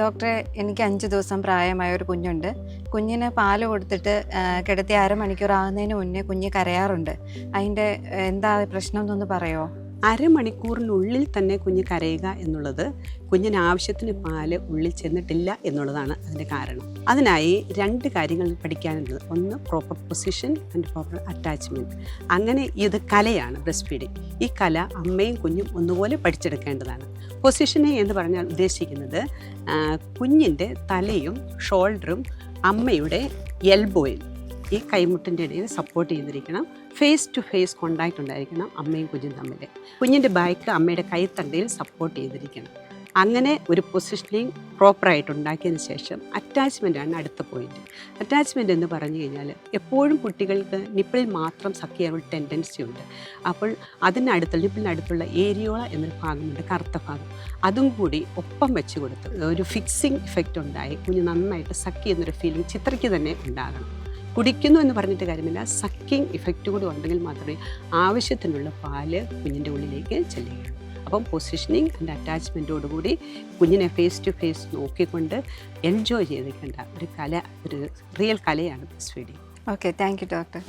ഡോക്ടറെ എനിക്ക് അഞ്ച് ദിവസം പ്രായമായ ഒരു കുഞ്ഞുണ്ട്. കുഞ്ഞിന് പാൽ കൊടുത്തിട്ട് കിടത്തി അരമണിക്കൂർ ആകുന്നതിന് മുന്നേ കുഞ്ഞ് കരയാറുണ്ട്. അതിന്റെ എന്താ പ്രശ്നം എന്നൊന്ന് പറയുമോ അരമണിക്കൂറിനുള്ളിൽ തന്നെ കുഞ്ഞ് കരയുക എന്നുള്ളത് കുഞ്ഞിന് ആവശ്യത്തിന് പാൽ ഉള്ളിൽ ചെന്നിട്ടില്ല എന്നുള്ളതാണ് അതിന്റെ കാരണം. അതിനായി രണ്ട് കാര്യങ്ങൾ പഠിക്കാനുള്ളത്. ഒന്ന് proper position and proper attachment അങ്ങനെ ഇത് കലയാണ് ബ്രസ്റ്റ് ഫീഡിങ് ഈ കല അമ്മയും കുഞ്ഞും ഒന്നുപോലെ പഠിച്ചെടുക്കേണ്ടതാണ്. പൊസിഷനെ എന്ന് പറഞ്ഞാൽ ഉദ്ദേശിക്കുന്നത് കുഞ്ഞിന്റെ തലയും ഷോൾഡറും അമ്മയുടെ എൽബോയിൽ ഈ കൈമുട്ടിന്റെ ഇടയിൽ സപ്പോർട്ട് ചെയ്തിരിക്കണം. ഫേസ് ടു ഫേസ് കോണ്ടാക്റ്റ് ഉണ്ടായിരിക്കണം അമ്മയും കുഞ്ഞും തമ്മിൽ. കുഞ്ഞിന്റെ ബാക്ക് അമ്മയുടെ കൈത്തണ്ടയിൽ സപ്പോർട്ട് ചെയ്തിരിക്കണം. അങ്ങനെ ഒരു പൊസിഷനിങ് പ്രോപ്പറായിട്ട് ഉണ്ടാക്കിയതിന് ശേഷം ആണ് അടുത്ത പോയിന്റ് അറ്റാച്ച്മെന്റ് എന്ന് പറഞ്ഞു കഴിഞ്ഞാൽ എപ്പോഴും കുട്ടികൾക്ക് നിപ്പിളിൽ മാത്രം സക്ക് ചെയ്യാനുള്ള ടെൻഡൻസി ഉണ്ട്. അപ്പോൾ അതിനടുത്തുള്ള നിപ്പിളിനടുത്തുള്ള ഏരിയോള എന്നൊരു ഭാഗമുണ്ട് കറുത്ത ഭാഗം. അതും കൂടി ഒപ്പം വെച്ച് കൊടുത്ത് ഒരു ഫിക്സിങ് ഇഫക്റ്റ് ഉണ്ടായി. കുഞ്ഞ് നന്നായിട്ട് സക്ക് ചെയ്യുന്നൊരു ഫീലിംഗ് ചിത്രയ്ക്ക് തന്നെ ഉണ്ടാകണം. കുടിക്കുന്നു എന്ന് പറഞ്ഞിട്ട് കാര്യമില്ല. സക്കിങ് ഇഫക്റ്റ് കൂടി ഉണ്ടെങ്കിൽ മാത്രമേ ആവശ്യത്തിനുള്ള പാൽ കുഞ്ഞിന്റെ ഉള്ളിലേക്ക് ചെല്ലുകയുള്ളൂ. അപ്പം പൊസിഷനിങ് ആൻഡ് അറ്റാച്ച്മെന്റോടുകൂടി കുഞ്ഞിനെ ഫേസ് ടു ഫേസ് നോക്കിക്കൊണ്ട് എൻജോയ് ചെയ്തിരിക്കേണ്ട ഒരു കല ഒരു റിയൽ കലയാണ് feeding okay thank you doctor